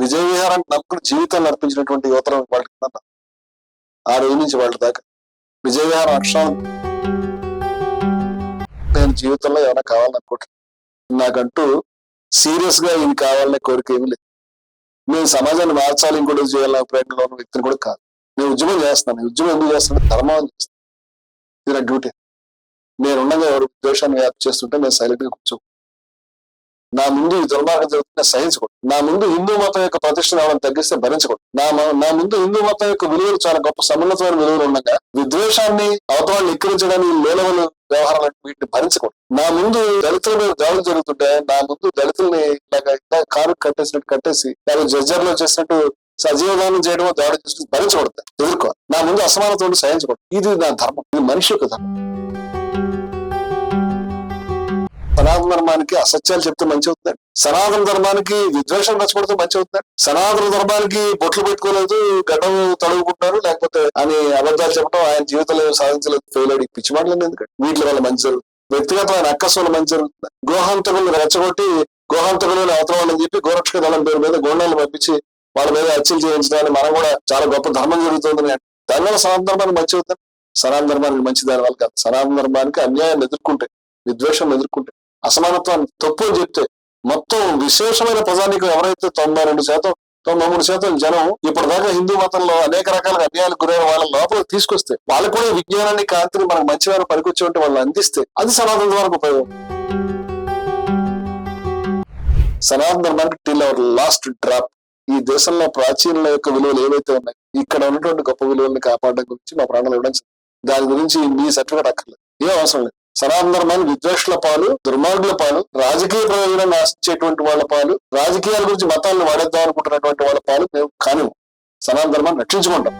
విజయ విహారానికి నమ్ముకుని జీవితాన్ని అర్పించినటువంటి యువతరం వాళ్ళకి ఆ రోజు నుంచి వాళ్ళ దాకా. విజయ విహారం అక్షరం. నేను జీవితంలో ఏమైనా కావాలనుకుంటున్నాను నాకంటూ సీరియస్గా ఇది కావాలనే కోరిక ఏమీ లేదు. నేను సమాజాన్ని మార్చాలి ఇంకోటి చేయాలనే ప్రయత్నంలో ఉన్న వ్యక్తిని కూడా కాదు. నేను ఉద్యమం చేస్తాను. ఉద్యమం ఎందుకు చేస్తాను? ధర్మం అని చేస్తాను? ఇది నా డ్యూటీ. నేను ఉండగా ఎవరు ద్వేషాన్ని వ్యాప్తి చేస్తుంటే నేను సైలెంట్గా కూర్చో నా ముందు ఈ దుర్మార్గం జరుగుతున్న సహించకూడదు నా ముందు హిందూ మతం యొక్క ప్రతిష్ట తగ్గిస్తే భరించకూడదు నా నా ముందు హిందూ మతం యొక్క విలువలు చాలా గొప్ప సమున్నతమైన విలువలు ఉండగా విద్వేషాన్ని అవతవాన్ని ఎక్కిరించడానికి లేలవలు వ్యవహారాలు వీటిని భరించకూడదు నా ముందు దళితుల మీద దాడులు జరుగుతుంటే నా ముందు దళితుల్ని ఇలాగ కారు కట్టేసినట్టు కట్టేసి లేదా జడ్జర్లో చేసినట్టు సజీవదానం చేయడం దాడి చేసి భరించకూడదు. ఎదుర్కోవాలి. నా ముందు అసమానత ఉండి సహించకూడదు ఇది నా ధర్మం. ఇది మనిషి యొక్క ధర్మం. సనాతన ధర్మానికి అసత్యాలు చెప్తే మంచి అవుతున్నాడు సనాతన ధర్మానికి విద్వేషం రెచ్చగొడితే మంచి అవుతున్నాడు సనాతన ధర్మానికి బొట్లు పెట్టుకోలేదు గడ్డం తడుగుకుంటారు లేకపోతే అని అబద్ధాలు చెప్పడం ఆయన జీవితంలో సాధించలేదు ఫెయిల్ అయ్యి పిచ్చి మాటలేదు ఎందుకంటే వీటి వల్ల మంచి జరుగుతుంది? వ్యక్తిగతమైన అక్కసు వల్ల మంచి జరుగుతుంది? గృహాంతకులను రెచ్చగొట్టి గృహాంతకులు అవతల వాళ్ళని చెప్పి గోరక్షక దళం పేరు మీద గోండాలు పంపించి వాళ్ళ మీద హత్యలు చేయించడానికి మనం కూడా చాలా గొప్ప ధర్మం జరుగుతుంది దానివల్ల సనాతన ధర్మానికి మంచి అవుతుంది సనాతన ధర్మానికి మంచి దాని వల్ల కాదు. సనాతన ధర్మానికి అన్యాయాన్ని ఎదుర్కొంటే విద్వేషం ఎదుర్కొంటే అసమానత్వాన్ని తప్పు అని చెప్తే మొత్తం విశేషమైన ప్రజానికి ఎవరైతే తొంభై రెండు శాతం తొంభై మూడు శాతం జనం ఇప్పటిదాకా హిందూ మతంలో అనేక రకాల అన్యాయాలకు గురైన వాళ్ళ లోపల తీసుకొస్తే వాళ్ళు కూడా విజ్ఞానాన్ని కాంతిని మనకు మంచిగా పనికొచ్చి ఉంటే వాళ్ళు అందిస్తే అది సనాతన ధర్మానికి ఉపయోగం. సనాతన ధర్మానికి టిల్ అవర్ లాస్ట్ డ్రాప్ ఈ దేశంలో ప్రాచీనుల యొక్క విలువలు ఏవైతే ఉన్నాయి ఇక్కడ ఉన్నటువంటి గొప్ప విలువల్ని కాపాడడం గురించి మా ప్రాణాలు ఇవ్వడం దాని గురించి మీ సర్టిఫికేట్ అక్కర్లేదు. ఏం అవసరం లేదు. సనాతన ధర్మాన్ని విద్వేషుల పాలు దుర్మార్గుల పాలు రాజకీయ ప్రయోజనాన్ని ఆశించేటువంటి వాళ్ళ పాలు రాజకీయాల గురించి మతాలను వాడేద్దాం అనుకుంటున్నటువంటి వాళ్ళ పాలు మేము కాని సనాతన ధర్మాన్ని రక్షించుకుంటాం.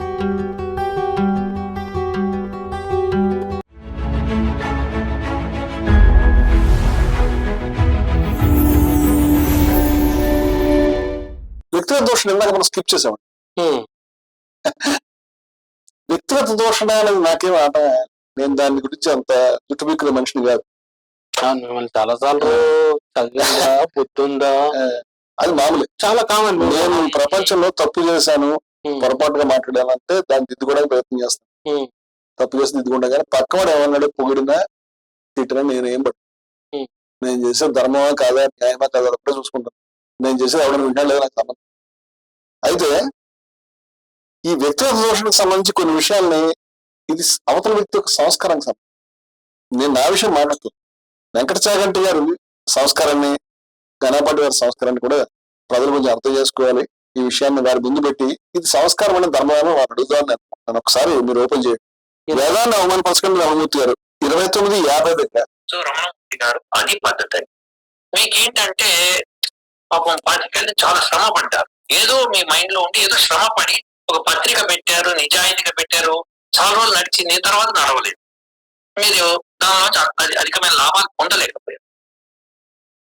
వ్యక్తిగత దోషం ఇందాక మనం స్కిప్ చేసాం ఉమ్, వ్యక్తిగత దోషణ అనేది నాకేం ఆట నేను దాని గురించి అంత చుట్టుబిక్కుల మనిషిని కాదు. మిమ్మల్ని చాలా సార్లు చదివిందా అది మామూలే. చాలా కామన్ నేను ప్రపంచంలో తప్పు చేశాను పొరపాటుగా మాట్లాడాలంటే దాన్ని దిద్దుకోవడానికి ప్రయత్నం చేస్తాను. తప్పు చేసి దిద్దుకుంటా కానీ పక్కవాడు ఏమన్నాడు పొగిడినా తిట్టినా నేను Hmm. నేను చేసే ధర్మమా కాదా న్యాయమా కాదా అప్పుడే చూసుకుంటాను. నేను చేసేది ఎవరైనా వింటా లేదా నాకు సంబంధం అయితే ఈ వ్యక్తిగత దోషణకు సంబంధించి కొన్ని విషయాల్ని ఇది అవతల వ్యక్తి యొక్క సంస్కారానికి సంబంధించి నేను నా విషయం మాట్లాడుతున్నాను వెంకట చాగంటి గారు సంస్కారాన్ని గణపాటి గారి సంస్కారాన్ని కూడా ప్రజలు కొంచెం అర్థం చేసుకోవాలి. ఈ విషయాన్ని వారి ముందు పెట్టి ఇది సంస్కారం అనే ధర్మమని వారు అడుగుతాను నేను ఒకసారి మీరు ఓపెన్ చేయండి. వేదాన్ని అవమానపరచకండి రామమూర్తి గారు. ఇరవై తొమ్మిది యాభై దగ్గర. సో రమణమూర్తి గారు అది పద్ధతి. మీకేంటంటే పాపం పాతికెళ్ళి చాలా శ్రమ పడ్డారు ఏదో మీ మైండ్లో ఉండి ఏదో శ్రమ పడి ఒక పత్రిక పెట్టారు నిజాయితీగా పెట్టారు చాలా రోజులు నడిచింది తర్వాత నడవలేదు. మీరు దానిలో అది అధికమైన లాభాలు పొందలేకపోయారు.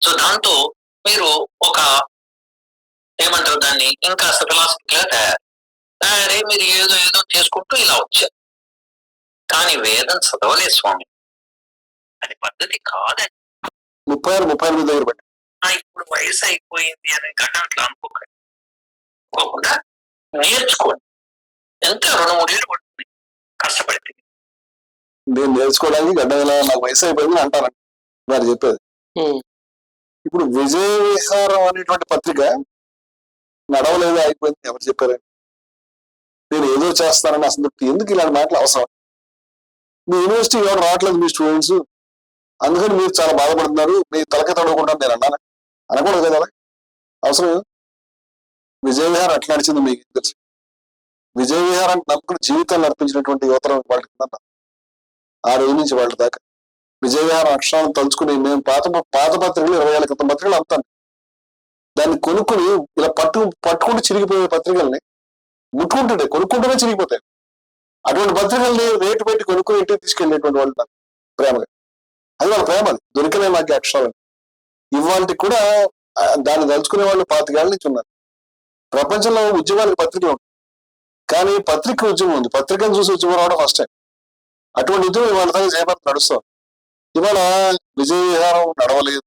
సో దాంతో మీరు ఒక ఏమంటారు దాన్ని ఇంకా ఫిలాసఫీగా తయారు. తయారై మీరు ఏదో ఏదో చేసుకుంటూ ఇలా వచ్చారు. కానీ వేదం చదవలేదు స్వామి. అది పద్ధతి కాదని ముప్పై ఆరు ముప్పై ఎనిమిది దగ్గర ఇప్పుడు వయసు అయిపోయింది అని గడ్డ అట్లా అనుకోకండి. అనుకోకుండా నేర్చుకోండి. ఎంత రెండు పడుతుంది కష్టపడితే నేను నేర్చుకోవడానికి గడ్డ ఇలా నాకు వయసు అయిపోయింది అంటారు వారు చెప్పేది. ఇప్పుడు విజయ విహారం అనేటువంటి పత్రిక నడవలేదు అయిపోయింది ఎవరు చెప్పారు? నేను ఏదో చేస్తానని అసంతృప్తి. ఎందుకు ఇలాంటి మాటలు అవసరం? మీ యూనివర్సిటీ ఎవరు రావట్లేదు మీ స్టూడెంట్స్? అందుకని మీరు చాలా బాధపడుతున్నారు. మీ తలకి తడుకుంటాను నేను అన్నాను? అనకూడదు కదా. అవసరం లేదు. విజయ విహారం అట్లా నడిచింది మీకు? తెలుసు విజయ విహారం నమ్ముకుని జీవితాన్ని అర్పించినటువంటి యువతరం వాళ్ళకి ఉందన్న. ఆ రోజు నుంచి వాళ్ళ దాకా. విజయ విహారం అక్షరాలను తలుచుకుని మేము పాత పాత పత్రికలు ఇరవై ఏళ్ళ క్రితం పత్రికలు అమ్ముతాను దాన్ని కొనుక్కుని ఇలా పట్టు పట్టుకుంటూ చిరిగిపోయే పత్రికల్ని ముట్టుకుంటుంటే కొనుక్కుంటూనే చిరిగిపోతాయి. అటువంటి పత్రికల్ని రేటు పెట్టి కొనుక్కుని ఇంటికి తీసుకెళ్ళేటువంటి వాళ్ళు ప్రేమగా. అది వాళ్ళ ప్రేమ అది. దొరికిన నాకు అక్షరాలని ఇవాళకి కూడా దాన్ని తలుచుకునే వాళ్ళు పాతికేళ్ళ నుంచి ఉన్నారు. ప్రపంచంలో ఉద్యోగాలకు పత్రికలు కానీ పత్రిక ఉద్యమం ఉంది. పత్రికను చూసి ఉద్యమం రావడం ఫస్ట్ టైం అటువంటి ఉద్యమం ఇవాళ దాకా చేపట్టి నడుస్తాం ఇవాళ విజయ విహారం నడవలేదు.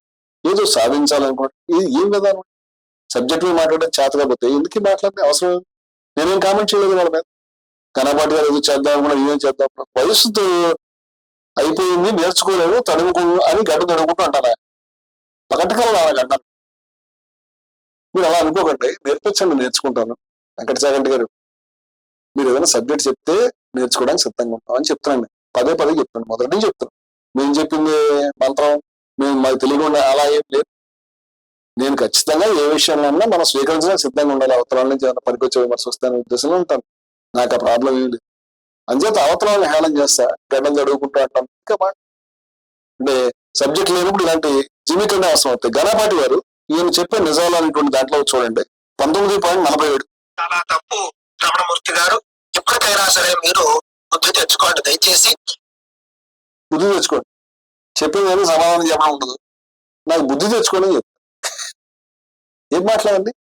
ఏదో సాధించాలనుకోండి ఇది ఏం విధానం. సబ్జెక్ట్ మీద మాట్లాడడం చేత కాకపోతే ఎందుకు మాట్లాడితే అవసరం? నేనేం కామెంట్ చేయలేదు వాళ్ళ మీద. కనపాటి గారు ఏదో చేద్దాం ఏం చేద్దాం వయసుతో అయిపోయింది నేర్చుకోలేదు తడుముకు అని గడ్డ తడుముకుంటూ అంటారా పగట్టకల గడ్డ మీరు అలా అనుకోకండి. నేర్పించండి నేర్చుకుంటాను. వెంకటచాగంటి గారు. మీరు ఏదైనా సబ్జెక్ట్ చెప్తే నేర్చుకోవడానికి సిద్ధంగా ఉంటాం అని చెప్తున్నాను పదే పదే చెప్తాను మొదటి నుంచి చెప్తాను మేము చెప్పింది మంత్రం మేము మాకు తెలియకుండా అలా ఏం లేదు. నేను ఖచ్చితంగా ఏ విషయంలో మనం స్వీకరించడానికి సిద్ధంగా ఉండాలి. అవతరాల నుంచి ఏమైనా పనికొచ్చే విమర్శ వస్తాయనే ఉద్దేశంలో ఉంటాను. నాకు ఆ ప్రాబ్లం ఏం లేదు. అంచేత అవతరాలను హేళన చేస్తా గడ్డం చదువుకుంటూ అంటాను ఇంకా మాట అంటే సబ్జెక్ట్ లేనప్పుడు ఇలాంటి జీవితంగా అవసరం అవుతాయి. గణపాటి గారు ఈయన చెప్పే నిజాలు అనేటువంటి దాంట్లో చూడండి. పంతొమ్మిది పాయింట్ నలభై ఏడు. చాలా తప్పు రమణమూర్తి గారు. ఇప్పటికైనా సరే మీరు బుద్ధి తెచ్చుకోండి. దయచేసి బుద్ధి తెచ్చుకోండి. చెప్పింది ఏమీ సమాధానం చెప్పడం ఉండదు. నాకు బుద్ధి తెచ్చుకోండి ఏం మాట్లాడండి?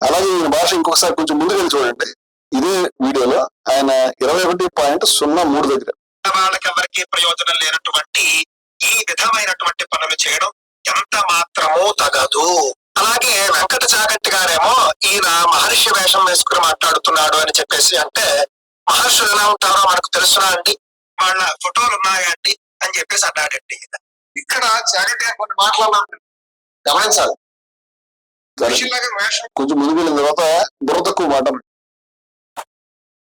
అలాగే ఈయన భాష ఇంకొకసారి కొంచెం ముందుకెళ్ళి చూడండి. ఇదే వీడియోలో ఆయన ఇరవై ఒకటి పాయింట్ సున్నా మూడు దగ్గర. వాళ్ళకెవరికి ప్రయోజనం లేనటువంటి ఈ విధమైనటువంటి పనులు చేయడం ఎంత మాత్రమూ తగదు. అలాగే వెంకట చాగంటి గారేమో ఈయన మహర్షి వేషం వేసుకుని మాట్లాడుతున్నాడు అని చెప్పేసి అంటే మహర్షులు ఎలా ఉంటారో మనకు తెలుసునా అండి. వాళ్ళ ఫోటోలు ఉన్నాయా అండి? అని చెప్పేసి అన్నాడండి. ఇక్కడ చాగంటి గారు కొన్ని మాట్లాడాలి గమనించాలి. మహర్షిలాగా వేషం కొంచెం ముందుకు వెళ్ళిన తర్వాత బుర్ర తక్కువ మాట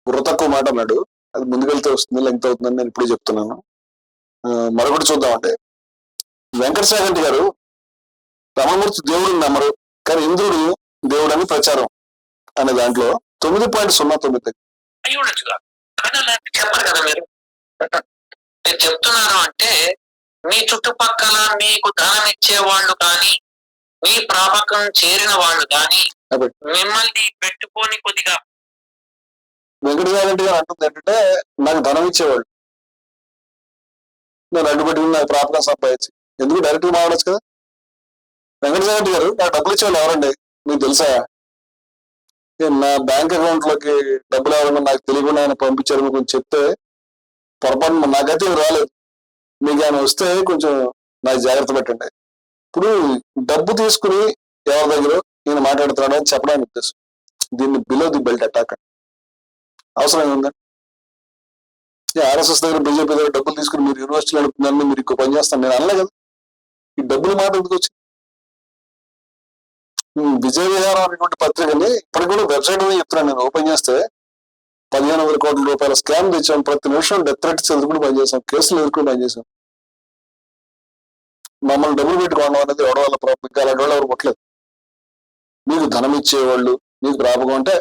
బుర్ర తక్కువ మాట అన్నాడు. అది ముందుకెళ్తే వస్తుంది లెంగ్త్ అవుతుందని నేను ఇప్పుడు చెప్తున్నాను. ఆ, మరొకటి చూద్దామంటే వెంకట సాగంటి గారు రమణమూర్తి దేవుడిని నమ్మరు కానీ ఇంద్రుడు దేవుడు అని ప్రచారం అనే దాంట్లో తొమ్మిది పాయింట్ సున్నా తొమ్మిది. అయి చెప్పరు కదా మీరు. నేను చెప్తున్నాను అంటే మీ చుట్టుపక్కల మీకు దానం ఇచ్చే వాళ్ళు కానీ మీ ప్రాపకం చేరిన వాళ్ళు కానీ మిమ్మల్ని పెట్టుకొని కొద్దిగా వెంకట సాగంటి గారు అంటుంది ఏంటంటే నాకు ధనం ఇచ్చేవాళ్ళు. నేను అడ్డుపెట్టుకుని నాకు ప్రార్థన సంపాదించి. ఎందుకు డైరెక్ట్గా మాట్లాడచ్చు కదా? వెంకట గారు నాకు డబ్బులు ఇచ్చేవాళ్ళు ఎవరండి? మీకు తెలుసా? నా బ్యాంక్ అకౌంట్లోకి డబ్బులు ఎవరన్నా నాకు తెలియకుండా ఆయన పంపించారు కొంచెం చెప్తే పొరపాటు నాకైతే రాలేదు. మీకు ఆయన వస్తే కొంచెం నాకు జాగ్రత్త పెట్టండి. ఇప్పుడు డబ్బు తీసుకుని ఎవరి దగ్గర నేను మాట్లాడుతున్నాడు అని చెప్పడానికి ఉద్దేశం. దీన్ని బిలో ది బెల్ట్ అటాక్ అవసరం ఏముందా? ఆర్ఎస్ఎస్ దగ్గర బీజేపీ దగ్గర డబ్బులు తీసుకుని మీరు యూనివర్సిటీలో నడుపుతున్నారని మీరు ఇంకో పని చేస్తాను నేను అనలే కదా. ఈ డబ్బులు మాట ఎందుకు వచ్చింది? విజయ విహారం అనేటువంటి పత్రికని ఇప్పటికి కూడా వెబ్సైట్ మీద చెప్తున్నాను నేను ఓపెన్ చేస్తే పదిహేను వందల కోట్ల రూపాయల స్కామ్ తెచ్చాం ప్రతి నిమిషం డెత్ థ్రెట్స్ ఎదుర్కొని పనిచేసాం కేసులు ఎదుర్కొని పనిచేసాం. మమ్మల్ని డబ్బులు పెట్టుకోవడం అనేది ఎవరి వల్ల ప్రాబ్లం ఇంకా అలాంటి వాళ్ళు ఎవరు కొట్టలేదు మీకు ధనం ఇచ్చేవాళ్ళు మీకు ప్రాపకం అంటే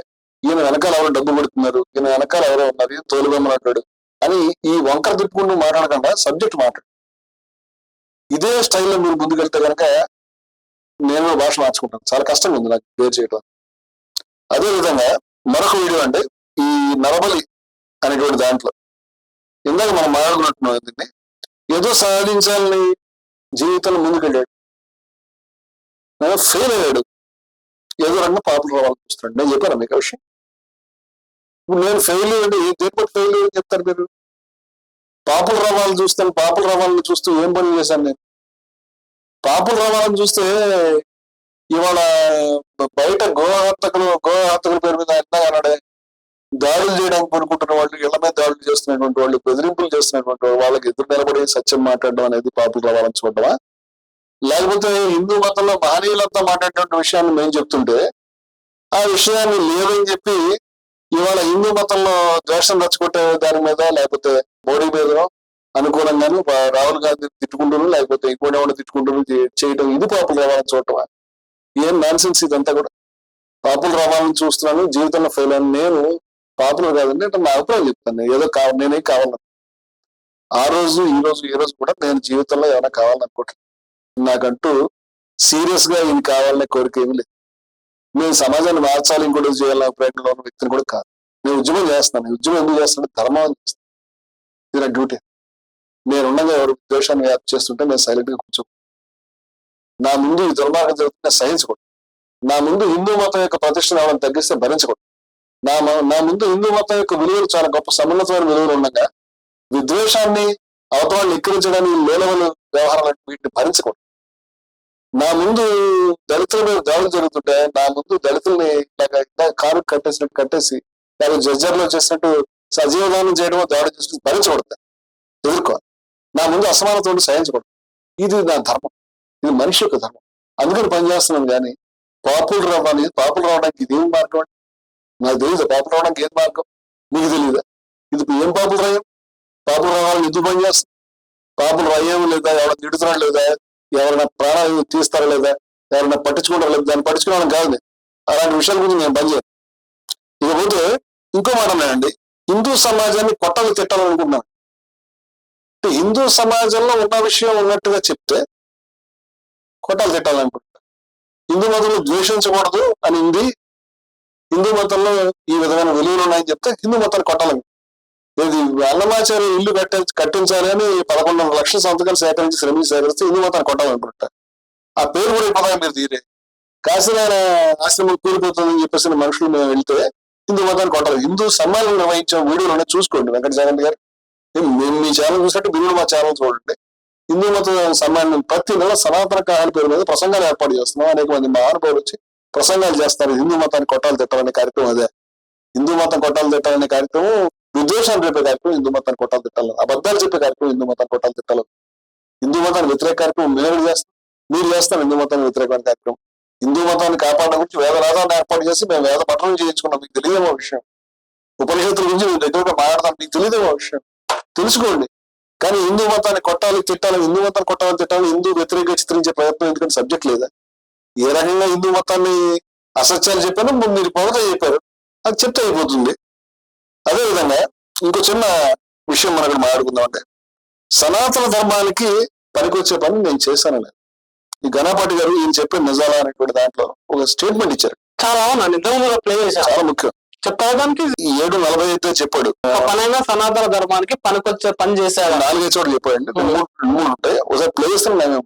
ఈయన వెనకాల ఎవరు డబ్బు పెడుతున్నారు ఈయన వెనకాల ఎవరో ఉన్నారు ఈయన తోలుబొమ్మలు అని ఈ వంకర తిప్పుకుంటూ మాట్లాడకుండా సబ్జెక్ట్ మాట్లాడు. ఇదే స్టైల్లో మీరు ముందుకెళ్తే కనుక నేను భాష మార్చుకుంటాను. చాలా కష్టంగా ఉంది నాకు పేరు చేయడం అదే విధంగా మరొక వీడియో అంటే ఈ నరబలి అనేటువంటి దాంట్లో. ఇందాక మనం మాట్లాడుకున్నట్టున్నాం దీన్ని. ఏదో సాధించాలని జీవితంలో ముందుకెళ్ళాడు. ఫెయిల్ అయ్యాడు. ఏదో రంగం పాపులు రావాలని చూస్తున్నాడు. నేను చెప్పాను మీకు విషయం. ఇప్పుడు నేను ఫెయిల్ అంటే ఏ దేంట్లో ఫెయిల్ చెప్తారు మీరు? పాపుల రవాలు చూస్తాను. పాపుల రవాలను చూస్తూ ఏం పని చేశాను నేను? పాపులు రావాలని చూస్తే ఇవాళ బయట గోహత్యకులు గోహత్యకుల పేరు మీద ఎట్లా అన్నాడే దాడులు చేయడానికి కొనుక్కుంటున్న వాళ్ళు ఇళ్ళ మీద దాడులు చేస్తున్నటువంటి వాళ్ళు బెదిరింపులు చేస్తున్నటువంటి వాళ్ళకి ఎదురు నిలబడి సత్యం మాట్లాడడం అనేది పాపులు రావాలని చూడటమా? లేకపోతే హిందూ మతంలో మహనీయులంతా మాట్లాడేటువంటి విషయాన్ని మేము చెప్తుంటే ఆ విషయాన్ని లేదని చెప్పి ఇవాళ హిందూ మతంలో ద్వేషం రచ్చగొట్టే దాని మీద లేకపోతే మోడీ మీద అనుకూలంగాను రాహుల్ గాంధీ తిట్టుకుంటున్నారు లేకపోతే ఇంకోటి ఏమైనా తిట్టుకుంటున్నారు చేయటం చేయడం ఇది పాపులు రావాలని చూడటం ఏం నాన్సెన్స్ ఇదంతా కూడా. పాపులు రావాలని చూస్తున్నాను జీవితంలో ఫెయిల్ అని నేను పాపులు కాదండి అంటే నా అభిప్రాయం చెప్తాను. ఏదో కావాలి నేనే కావాలను. ఆ రోజు ఈ రోజు ఈ రోజు కూడా నేను జీవితంలో ఏమైనా కావాలనుకోవట్లేదు నాకంటూ సీరియస్గా ఇది కావాలనే కోరిక ఏమి లేదు. నేను సమాజాన్ని మార్చాలి ఇంకోటి చేయాలనే ప్రయత్నంలో ఉన్న వ్యక్తిని కూడా కాదు. నేను ఉద్యమం చేస్తాను ఉద్యమం ఎందుకు చేస్తాను ధర్మం చేస్తాను ఇది నా డ్యూటీ. నేనుండగా ఎవరు? ద్వేషాన్ని వ్యాప్తి చేస్తుంటే నేను సైలెంట్గా కూర్చో నా ముందు ఈ దుర్మార్గం జరుగుతుంటే సహించకూడదు. నా ముందు హిందూ మతం యొక్క ప్రతిష్ట రావడం తగ్గిస్తే భరించకూడదు. నా నా ముందు హిందూ మతం యొక్క విలువలు చాలా గొప్ప సమున్నతమైన విలువలు ఉండగా విద్వేషాన్ని అవతలాన్ని ఎక్కిరించడానికి లోలవలు వ్యవహారాలు వీటిని భరించకూడదు. నా ముందు దళితుల మీద దాడులు జరుగుతుంటే నా ముందు దళితుల్ని కారు కట్టేసినట్టు కట్టేసి లేదా జడ్జర్లో చేసినట్టు సజీవదానం చేయడమో దాడి చేసినట్టు భరించకూడదు. ఎదుర్కోవాలి. నా ముందు అసమానత ఉండి సహించకూడదు. ఇది నా ధర్మం. ఇది మనిషి యొక్క ధర్మం. అందుకని పనిచేస్తున్నాను కానీ పాపులు రావడానికి పాపులు రావడానికి ఇది ఏం మార్గం అంటే నాకు తెలియదు పాపులు రావడానికి ఏం మార్గం? మీకు తెలియదా ఇది ఏం పాపులు రాయం? పాపులు రావాలని ఎందుకు పని పాపులు రాయం లేదా ఎవరైనా తిడుతున్నాడు లేదా ఎవరైనా ప్రాణాలు తీస్తారా లేదా ఎవరైనా పట్టించుకుంటారా లేదా దాన్ని పట్టించుకోవడం కాదు అలాంటి విషయాల గురించి నేను పనిచేయను ఇకపోతే ఇంకో మాట అండి హిందూ సమాజాన్ని కొట్టాలి తిట్టాలనుకుంటున్నాను హిందూ సమాజంలో ఉన్న విషయం ఉన్నట్టుగా చెప్తే కొట్టాలి తిట్టాలనుకుంటా హిందూ మతంలో ద్వేషించకూడదు అని ఉంది. హిందూ మతంలో ఈ విధమైన విలువలు ఉన్నాయని చెప్తే హిందూ మతాన్ని కొట్టాలని ఇది అన్నమాచార్య ఇల్లు కట్టి కట్టించాలి అని పదకొండు లక్షల సంతకాలు సేకరించి శ్రమించి సేకరిస్తే హిందూ మతాన్ని కొట్టాలనుకుంటా. ఆ పేరు కూడా ఇప్పుడు మీరు తీరే కాశీనారాయణ ఆశ్రమం కూలిపోతుందని చెప్పేసి మనుషులు మేము వెళ్తే హిందూ మతాన్ని కొట్టాలి. హిందూ సమ్మానం నిర్వహించిన వీడియోలు చూసుకోండి వెంకట జగన్ గారు. మేము మీ ఛానల్ చూసినట్టు మీరు కూడా మా ఛానల్ చూడండి. హిందూ మత సమానం ప్రతి నెల సనాతన కాహాల పేరు మీద ప్రసంగాలు ఏర్పాటు చేస్తున్నాం. అనేక మంది మహానుభావులు వచ్చి ప్రసంగాలు చేస్తారు. హిందూ మతాన్ని కొట్టాలి తిట్టాలనే కార్యక్రమం అదే. హిందూ మతం కొట్టాలి తిట్టాలనే కార్యక్రమం విద్వేషాలు చెప్పే కార్యక్రమం హిందూ మతాన్ని కొట్టాలి తిట్టాలి అబద్ధాలు చెప్పే కార్యక్రమం హిందూ మతాన్ని కొట్టాలి తిట్టాలి హిందూ మతాన్ని వ్యతిరేక కార్యక్రమం మేము చేస్తాం మీరు చేస్తాం హిందూ మతాన్ని వ్యతిరేకమైన కార్యక్రమం. హిందూ మతాన్ని కాపాడడం గురించి వేదరాధాన్ని ఏర్పాటు చేసి మేము వేద పఠనం చేయించుకున్నాం. మీకు తెలియదేమో విషయం. ఉపనిషత్తుల గురించి మీ దగ్గరగా మాట్లాడతాం. మీకు తెలియదేమో విషయం. తెలుసుకోండి. కానీ హిందూ మతాన్ని కొట్టాలి తిట్టాలి హిందూ మతాన్ని కొట్టాలి తిట్టాలి హిందూ వ్యతిరేక చిత్రించే ప్రయత్నం ఎందుకంటే సబ్జెక్ట్ లేదా? ఏ రకంగా హిందూ మతాన్ని అసత్యాలు చెప్పాను మీరు పొగత చెప్పారు. అది చెప్తే అయిపోతుంది. అదే విధంగా ఇంకో చిన్న విషయం మనం ఇక్కడ మాట్లాడుకుందాం అంటే సనాతన ధర్మానికి పనికొచ్చే పని నేను చేశాను ఈ గణపాటి గారు ఈయన చెప్పే నిజాలా అనేటువంటి దాంట్లో ఒక స్టేట్మెంట్ ఇచ్చారు. చాలా అవునా నిజంగా ప్లే చేశారు. చాలా ముఖ్యం. ఈ ఏడు నలభై అయితే చెప్పాడు. పనైనా సనాతన ధర్మానికి పనికొచ్చే పని చేశాడు నాలుగైదు చోట్ల చెప్పాడండి. మూడు మూడు ఉంటాయి. ఒకసారి ప్లే చేస్తాను నేను.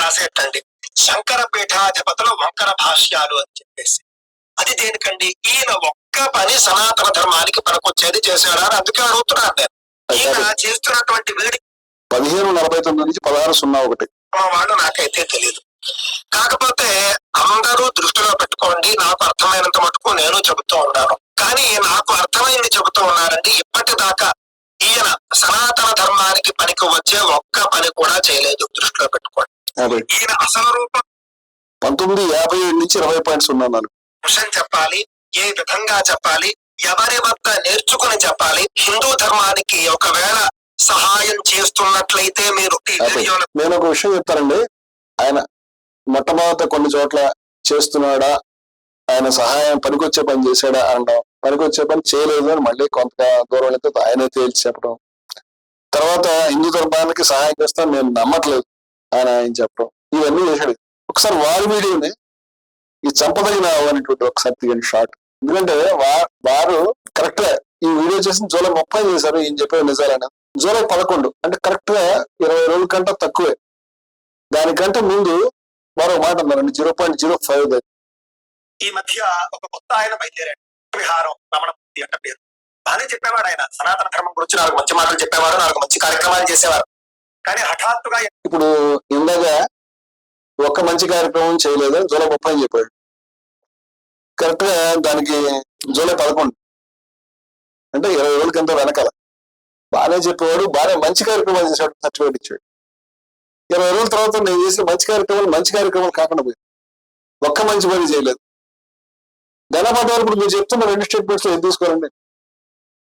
రాసేటండి శంకర పీఠాధిపతులు వంకర భాష్యాలు అని చెప్పేసి. అది దేనికండి? ఈయన ఒక్క పని సనాతన ధర్మానికి పనికొచ్చేది చేశాడా అని అందుకే అడుగుతున్నాను నేను. ఈయన చేస్తున్నటువంటి వీడి పదిహేను నలభై తొమ్మిది నుంచి పదహారు సున్నా ఒకటి. వాళ్ళు నాకైతే తెలియదు కాకపోతే అందరూ దృష్టిలో పెట్టుకోండి. నాకు అర్థమైనంత మటుకు నేను చెబుతూ ఉన్నాను. కానీ నాకు అర్థమైంది చెబుతూ ఉన్నారండి. ఇప్పటిదాకా ఈయన సనాతన ధర్మానికి పనికి వచ్చే ఒక్క పని కూడా చేయలేదు. దృష్టిలో పెట్టుకోండి. ఈయన అసలు రూపం? పంతొమ్మిది యాభై ఏడు నుంచి ఇరవై పాయింట్స్ ఉన్నా నాకు అంశం చెప్పాలి. ఏ విధంగా చెప్పాలి? ఎవరి వద్ద నేర్చుకుని చెప్పాలి? హిందూ ధర్మానికి ఒకవేళ సహాయం చేస్తున్నట్లయితే మీరు నేను ఒక విషయం చెప్తానండి. ఆయన మొట్టమొదట కొన్ని చోట్ల చేస్తున్నాడా? ఆయన సహాయం పనికొచ్చే పని చేశాడా అనడం. పనికొచ్చే పని చేయలేదు అని మళ్ళీ కొంత దూరం వెళ్తే ఆయనే తేల్చి చెప్పడం. తర్వాత హిందూ ధర్మానికి సహాయం చేస్తాను నేను నమ్మట్లేదు ఆయన ఆయన చెప్పడం. ఇవన్నీ చేశాడు. ఒకసారి వారి వీడియోని ఈ చంపదగిన అనేటువంటి ఒకసారి తీయండి షార్ట్ ఎందుకంటే వారు కరెక్ట్గా ఈ వీడియో చేసిన జూలై ముప్పై చేశారు ఈయన చెప్పే నిజాలని. జూలై పదకొండు అంటే కరెక్ట్గా ఇరవై రోజుల కంటే తక్కువే. దానికంటే ముందు మరో మాట ఉన్నారండి జీరో పాయింట్ జీరో ఫైవ్ ఈ మధ్య ఒక కొత్త ఆయన బయలుదేరాడు. విహారం రమణమూర్తి అంట పేరు. బాగానే చెప్పేవాడు ఆయన. సనాతన ధర్మం గురించి నాకు మంచి మాటలు చెప్పేవారు నాకు మంచి కార్యక్రమాలు చేసేవారు. కానీ హఠాత్తుగా ఇప్పుడు ఇందాక ఒక్క మంచి కార్యక్రమం చేయలేదు జూలై ముప్పై అని చెప్పాడు. కరెక్ట్గా దానికి జూలై పదకొండు. అంటే ఇరవై రోజుల కింద వెనకాల. బాగానే చెప్పేవాడు బాగానే మంచి కార్యక్రమాలు చేశాడు సర్టిఫికేట్ ఇచ్చాడు. ఇరవై రోజుల తర్వాత నేను చేసిన మంచి కార్యక్రమాలు మంచి కార్యక్రమాలు కాకుండా పోయి ఒక్క మంచి పని చేయలేదు. ధనపాటి వారు ఇప్పుడు మీరు చెప్తున్న రెండు స్టేట్మెంట్స్ ఏం తీసుకోవాలండి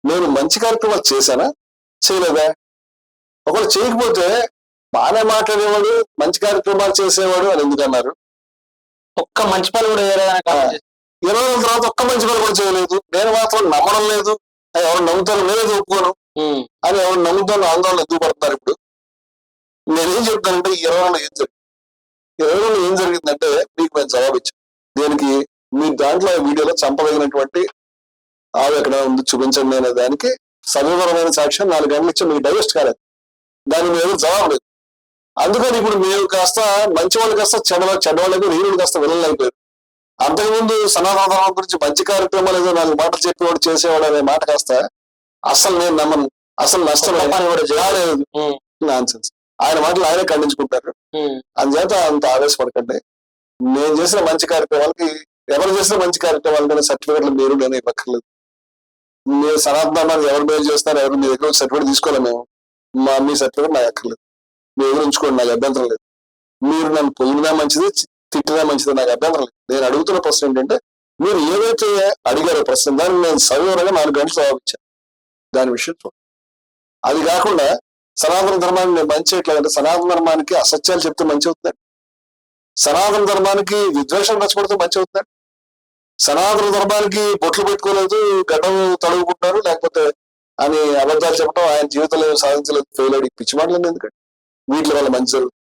నేను మంచి కార్యక్రమాలు చేశానా? చేయలేదా? ఒకవేళ చేయకపోతే బాగానే మాట్లాడేవాడు మంచి కార్యక్రమాలు చేసేవాడు అని ఎందుకు అన్నారు? ఒక్క మంచి పని కూడా. ఇరవై రోజుల తర్వాత ఒక్క మంచి పని కూడా చేయలేదు. నేను మాత్రం నమ్మడం లేదు. అది ఎవరు నమ్ముతారు నేనే ఒప్పుకోను. అని ఎవరు నమ్ముతాను ఆందోళన ఎందుకు పడుతున్నారు ఇప్పుడు? నేనేం చెప్తానంటే ఈ ఇరవై ఏం జరిగింది? ఇరవై ఏం జరిగిందంటే మీకు మేము జవాబు ఇచ్చాం దేనికి మీ దాంట్లో వీడియోలో చంపదగినటువంటి ఆవు ఎక్కడ ఉంది చూపించండి అనే దానికి సవివరమైన సాక్ష్యం నాలుగు గంటలు ఇచ్చి మీకు డైజెస్ట్ కాలేదు. దాని మీద జవాబు లేదు. అందుకని ఇప్పుడు మేము కాస్త మంచి వాళ్ళు కాస్త చెడ్డ చెడ్డవాళ్ళకి వీరుడు కాస్త విలన్లు అయిపోయారు అంతకుముందు సనాతన ధర్మం గురించి మంచి కార్యక్రమాలు ఏదో నాలుగు మాటలు చెప్పేవాడు చేసేవాడు అనే మాట కాస్త అసలు నేను నమ్మను. అసలు నష్టం కూడా ఉమ్. నాన్సెన్స్ ఆయన మాటలు ఆయనే ఖండించుకుంటారు. అందుచేత అంత ఆవేశపడకండి. నేను చేసిన మంచి కార్యక్రమాలకి ఎవరు చేసిన మంచి కార్యక్రమాలకైనా సర్టిఫికెట్లు మీరు నేను ఇవ్వక్కర్లేదు. మీరు సనాతనాన్ని ఎవరు మేలు చేస్తారు ఎవరు మీ దగ్గర సర్టిఫికేట్ తీసుకోలేము మేము మా మీ సర్టిఫికేట్ నాకు అక్కర్లేదు. మీ ఉంచుకోండి నాకు అభ్యంతరం లేదు. మీరు నన్ను పొగిడినా మంచిది తిట్టినా మంచిది నాకు అభ్యంతరం లేదు. నేను అడుగుతున్న ప్రశ్న ఏంటంటే మీరు ఏదైతే అడిగారో ప్రశ్న దాన్ని నేను సవివరంగా నాలుగు గంటలు జవాబు ఇచ్చాను దాని విషయం అది కాకుండా సనాతన ధర్మాన్ని నేను మంచి చేయట్లేదంటే సనాతన ధర్మానికి అసత్యాలు చెప్తే మంచి అవుతుంది? సనాతన ధర్మానికి విద్వేషం రెచ్చగొడితే మంచి అవుతుంది? సనాతన ధర్మానికి బొట్లు పెట్టుకోలేదు గడ్డం తడుగుకుంటారు లేకపోతే అని అబద్ధాలు చెప్పడం ఆయన జీవితంలో సాధించలేదు ఫెయిల్ అయ్యి పిచ్చి మాటలు ఎందుకంటే వీటి వల్ల మంచి జరుగుతుంది?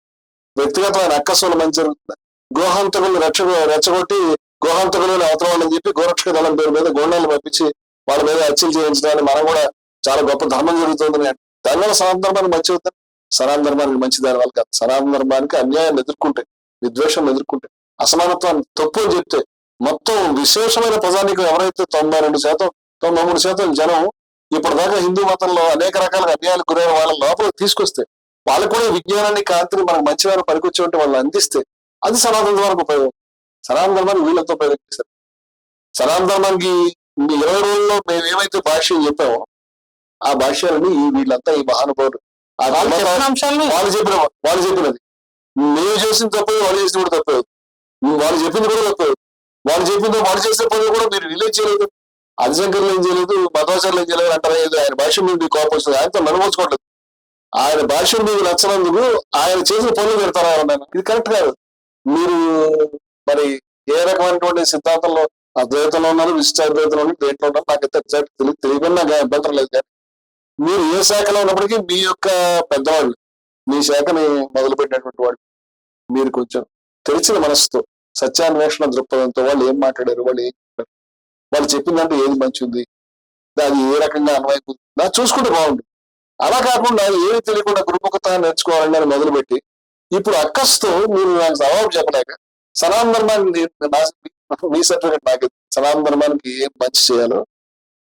వ్యక్తిగతమైన అక్కస్ వల్ల మంచి జరుగుతుంది? గోహంతకులు రక్ష రెచ్చగొట్టి గోహంతకులు అవతల వాళ్ళని చెప్పి గోరక్షక దళం పేరు మీద గోండాలు పంపించి వాళ్ళ మీద హత్యలు చేయించడానికి మనం కూడా చాలా గొప్ప ధర్మం జరుగుతుందని దానివల్ల సనాతన ధర్మానికి మంచి అవుతారు సనాతన ధర్మానికి మంచి దాని వల్ల కాదు. సనాతన ధర్మానికి అన్యాయాన్ని ఎదుర్కొంటే విద్వేషం ఎదుర్కొంటే అసమానత్వాన్ని తప్పు అని చెప్తే మొత్తం విశేషమైన ప్రజానికి ఎవరైతే తొంభై రెండు శాతం తొంభై మూడు శాతం జనం ఇప్పటిదాకా హిందూ మతంలో అనేక రకాల అన్యాయాలు గురైన వాళ్ళ లోపల తీసుకొస్తే వాళ్ళు కూడా విజ్ఞానాన్ని కాంతిని మనకు మంచి వారు పనికొచ్చి ఉంటే వాళ్ళు అందిస్తే అది సనాతన ధర్మానికి ఉపయోగం. సనాతన ధర్మానికి వీళ్ళంతా ఉపయోగిస్తారు సనాతన ధర్మానికి ఇరవై రోజుల్లో మేము ఏమైతే భాష్యం చెప్పామో ఆ భాష్యాలని వీళ్ళంతా ఈ మహానుభావులు వాళ్ళు చెప్పిన వాళ్ళు చెప్పిన వాళ్ళు చెప్పినది. మేము చేసిన తప్పే వాళ్ళు చేసిన కూడా తప్పే. వాళ్ళు చెప్పింది కూడా తప్పే. వాళ్ళు చెప్పింది వాళ్ళు చేసే పనులు కూడా మీరు రిలీజ్ చేయలేదు. ఆదిశంకర్లు ఏం చేయలేదు మధ్వాచార్యులు ఏం చేయలేదు అంటారు. ఆయన భాష మీద మీకు కోపం వస్తుంది. ఆయనతో నడవచ్చుకోవట్లేదు ఆయన భాష మీకు నచ్చినందుకు ఆయన చేసిన పనులు పెడతారా ఎవరైనా ఇది కరెక్ట్ కాదు. మీరు మరి ఏ రకమైనటువంటి సిద్ధాంతంలో అద్వైతంలో ఉన్నారు విశిష్టాద్వైతంలో ఉన్నారు దేంట్లో ఉన్నారు నాకైతే ఎగ్జాక్ట్ తెలియదు. తెలియకుండా నాకు అభ్యంతరం లేదు కానీ మీరు ఏ శాఖలో ఉన్నప్పటికీ మీ యొక్క పెద్దవాళ్ళు మీ శాఖని మొదలుపెట్టినటువంటి వాళ్ళు. మీరు కొంచెం తెరిచిన మనసుతో సత్యాన్వేషణ దృక్పథంతో వాళ్ళు ఏం మాట్లాడారు వాళ్ళు ఏం చెప్పారు? వాళ్ళు చెప్పిందంటే ఏది మంచి ఉంది అది ఏ రకంగా అన్వయం నాకు చూసుకుంటే బాగుంది అలా కాకుండా ఏమి తెలియకుండా గురుముఖత నేర్చుకోవాలని నేను మొదలుపెట్టి ఇప్పుడు అక్కస్తో మీరు నాకు జవాబు చెప్పలేక సనాతన ధర్మాన్ని మీ సర్టిఫికెట్ నాకు ఇవ్వండి. సనాతన ధర్మానికి ఏం మంచి చేయాలో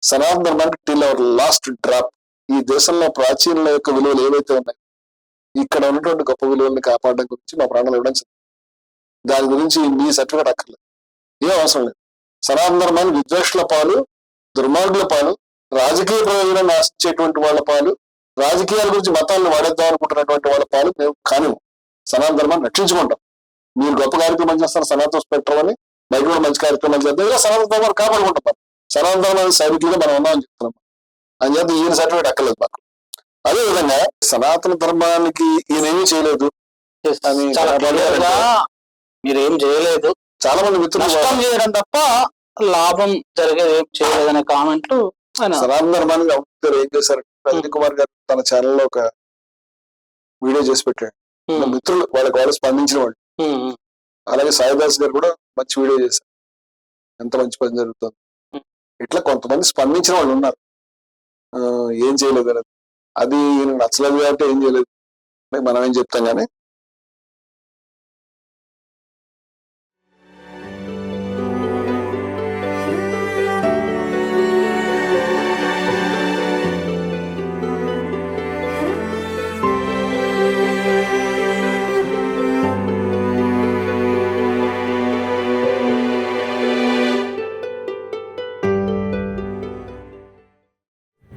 సనాతన ధర్మానికి టిల్ అవర్ లాస్ట్ డ్రాప్ ఈ దేశంలో ప్రాచీనుల యొక్క విలువలు ఏవైతే ఉన్నాయి ఇక్కడ ఉన్నటువంటి గొప్ప విలువల్ని కాపాడడం గురించి మా ప్రాణాలు ఇవ్వడం దాని గురించి మీ సర్టిఫికేట్ అక్కర్లేదు. ఏం అవసరం లేదు. సనాతన ధర్మాన్ని విద్వేషుల పాలు దుర్మార్గుల పాలు రాజకీయ ప్రయోజనం ఆశించేటువంటి వాళ్ళ పాలు రాజకీయాల గురించి మతాలను వాడేద్దాం అనుకుంటున్నటువంటి వాళ్ళ పాలు మేము కానివ్వం. సనాతన ధర్మాన్ని రక్షించుకుంటాం. మీరు గొప్ప కార్యక్రమం చేస్తారు సనాతన స్పెక్ట్రం అని బయట కూడా మంచి కార్యక్రమాలు చేద్దాం. ఇలా సనాతన ధర్మాన్ని కాపాడుకుంటాం. సనాతన ధర్మాన్ని సైనికులుగా మనం ఉన్నామని చెప్తున్నాం. అని చెప్పి ఈయన సర్టిఫికేట్ అక్కర్లేదు మాకు. అదే విధంగా సనాతన ధర్మానికి ఈయన ఏమీ చేయలేదు మీరు చేయలేదు. చాలా మంది మిత్రులు చేయడం తప్ప లాభం జరిగేది ఏం చేయలేదనే కామెంట్లు ఆయన సనాతన ధర్మానికి అమృత్ ఏం చేశారు? రజనీ కుమార్ గారు తన ఛానల్లో ఒక వీడియో చేసి పెట్టాడు. మిత్రులు వాళ్ళకి వాళ్ళు స్పందించిన వాళ్ళు. అలాగే సాయిదాస్ గారు కూడా మంచి వీడియో చేశారు. ఎంత మంచి పని జరుగుతుంది. ఇట్లా కొంతమంది స్పందించిన వాళ్ళు ఉన్నారు. ఏం చేయలేదు అనేది అది ఈయన నచ్చలేదు కాబట్టి ఏం చేయలేదు. మనం ఏం చెప్తాం కానీ